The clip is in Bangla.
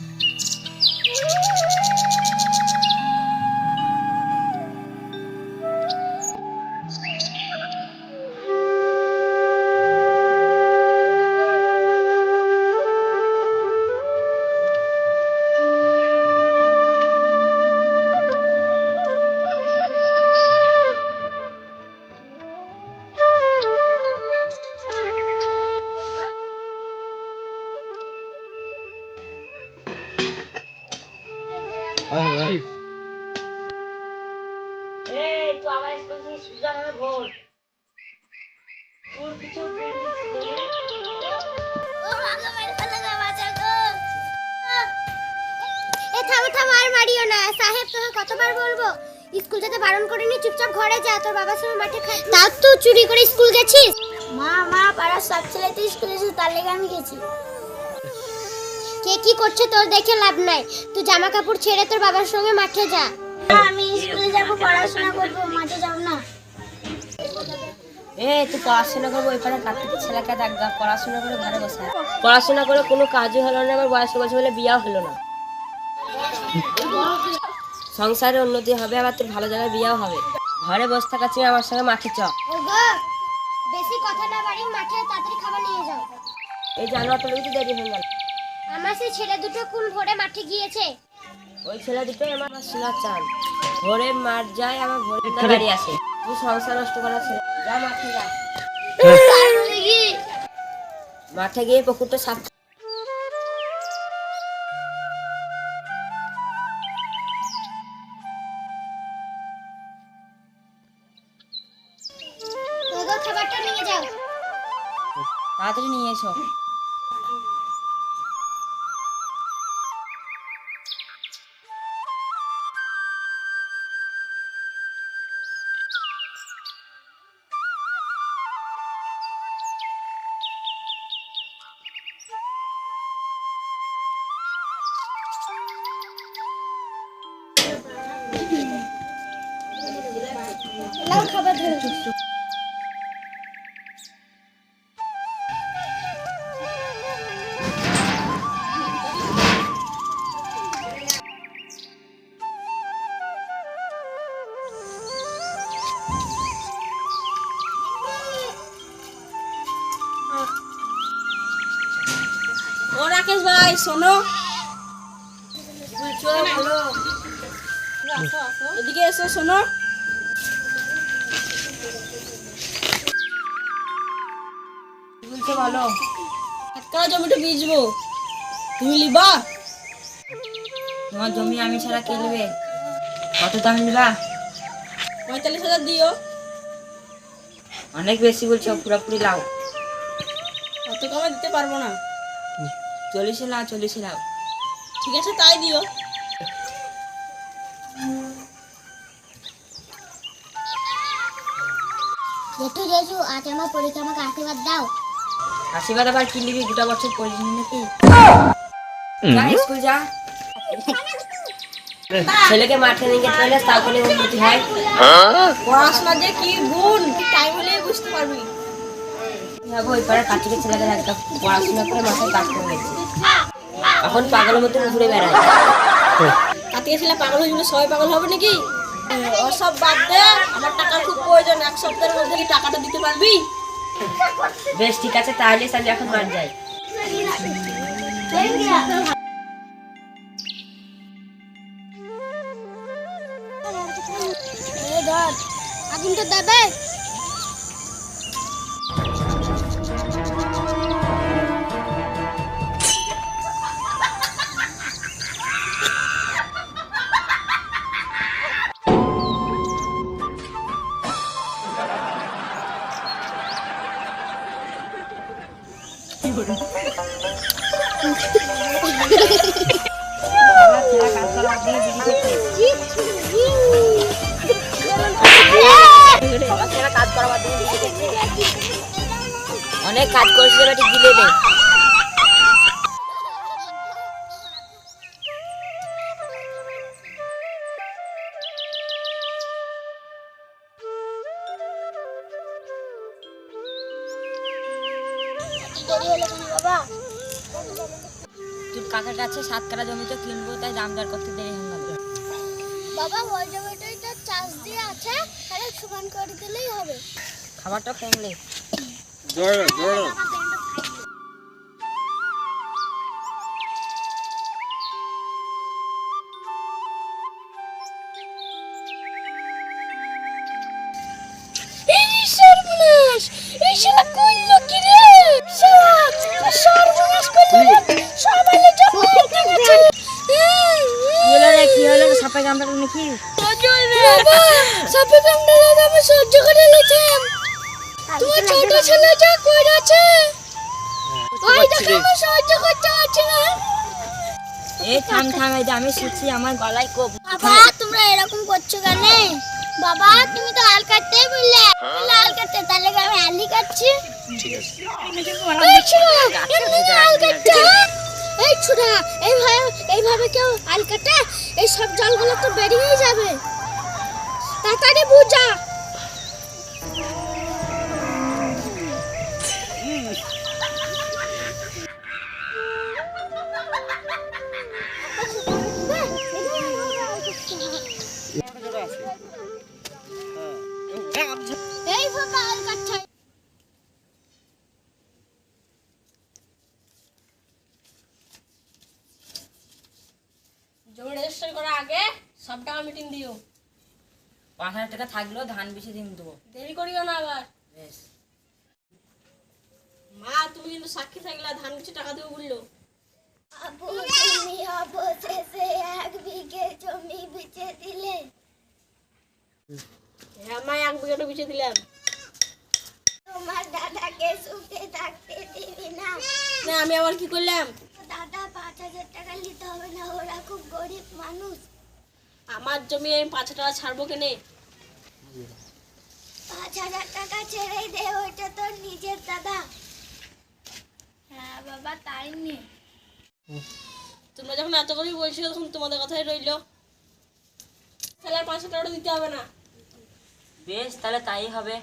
এই মারিও না। সাহেব তোকে কতবার বলব? স্কুল যেতে বারণ করিনি চুপচাপ ঘরে যা। তোর বাবার সঙ্গে মাঠে তাও তো চুরি করে স্কুল গেছিস? মা মা পাড়ার সব ছেলে তো স্কুল এসে তার লেগে আমি গেছি। কে কি করছে তোর দেখে লাভ নাই। তুই জামা কাপড় ছেড়ে তোর বাবার সঙ্গে মাঠে যা। আমি স্কুলে যাব পড়াশোনা করব মাঠে যাব না। এ তুই পড়াশোনা করব ওই পাড়া কার্তিকের ছেলেকে দেখ পড়াশোনা করে ঘরে বসে পড়াশোনা করে কোনো কাজই হলো না বলে বিয়াও হলো না। সংসারে উন্নতি হবে আবার তোর ভালো জায়গায় বিয়াও হবে। ঘরে বসে থাকা চেয়ে আমার সঙ্গে মাঠে চ। ওগো বেশি কথা না বাড়ি মাঠে তাড়াতাড়ি খাবার নিয়ে যাও। এই জানোয়ারটা তো দেরি হয়ে গেল। আমার সেই ছেলে দুটো কোন ভোরে মাঠে গিয়েছে। ওই ছেলে দুটোই আমার সোনার চান ভোরে মাঠ যায় আমার ভোরে গাড়ি আসে। তুই সংসার নষ্ট করা ছেলে। যা মাঠে যা। মাঠে গিয়ে পুকুরটা সাফ ওগো খাবারটা নিয়ে যাও। তাড়াতাড়ি নিয়ে এসো। খাবার রাকেশ ভাই শোনো। এদিকে এসো শোনো। জমিটা বীজবো তুমি লিবা তোমার জমি আমি ছাড়া কে কত দাম নিবা? পঁয়তাল্লিশ হাজার দিও। অনেক বেশি বলছো, পুরোপুরি লাও। অত কমে দিতে পারব না। চল্লিশে লাও চল্লিশে লাও। ঠিক আছে, তাই দিও। জেঠু জেঠু আজ আমার পরীক্ষা আমাকে আশীর্বাদ দাও। আশীর্বাদ আবার কি নিবি? গোটা বছর পড়িনি নাকি? যা স্কুল যা। ছেলেকে মাঠে নিয়ে পারলে তাও কোনো উন্নতি হয়? পড়াশোনা যে কি গুণ? টাইম হলেই বুঝতে পারবি। যাব ওই পাড়ে কার্তিকের ছেলেকে একটা পড়াশোনা করে মাথায় কাজ করে গেছে এখন পাগলের মতো ঘুরে বেড়ায়। কাতিকে ছেলে পাগল হয়ে গেলে সবাই পাগল হবে নাকি? ওসব বাদ দে আমার টাকার খুব প্রয়োজন এক সপ্তাহের মধ্যে কি টাকাটা দিতে পারবি? বেশ ঠিক আছে তাহলে তাহলে এখন মার যাই। ধর ধর তো দেবে? অনেক কাজ করেছিল গিলে দে। দেরি হলো কেন বাবা তুই কাকার কাছে সাত কাটা জমিতে কিনবো তাই দাম দর করতে দেরি হয়ে গেল বাবা ওই জমিটাই তো চাষ দিয়ে আছে তাহলে করে দিলেই হবে। খাবারটা কমলে। এই সর্বনাশ এই শালা কইলো সাপে কামড়ালো নাকি সাপে কামড়ে আমি সহ্য করে তোমার ছোট ছেলে যা করেছে ওই দেখো আমি সহ্য করতে পারছি না। এই থাম থাম এই আমি শুনছি আমার গলায় কোপ। বাবা তোমরা এরকম করছ কেন? বাবা তুমি তো আল কাটতে বললে। লাল কাটতে তাহলে আমি আলি কাটছি? আল কাটতে এই ছোড়া এইভাবে এইভাবে কেউ আল কাটে? সব জলগুলো তো বেরিয়েই যাবে। তাড়াতাড়ি বুঝা। রেজিস্টার করার আগে সব টাকা মিটিং দিও। পাঁচ হাজার টাকা থাকলেও ধান বেশি দিন দেবো। দেরি করিও না আবার। বেশ। মা তুমি কিন্তু সাক্ষী থাকলে ধান কিছু টাকা দেবো বলল। আবু তুমি অবশেষে এক বিঘে জমি বেচে দিলে। হ্যাঁ মা এক বিঘাটা বিছে দিলাম। তোমার দাদাকে সুখে থাকতে দিবি না। না আমি আবার কি করলাম? টাকা নিতে হবে না ওরা খুব গরিব মানুষ। আমার জমি আমি পাঁচ টাকা ছাড়বো কেনে? পাঁচ হাজার টাকা ছেড়েই দে ওইটা তোর নিজের দাদা। হ্যাঁ বাবা তাই নি। তোমরা যখন এত করে বলছো তখন তোমাদের কথাই রইল। তাহলে আর পাঁচশো টাকাটা দিতে হবে না। বেশ তাহলে তাই হবে।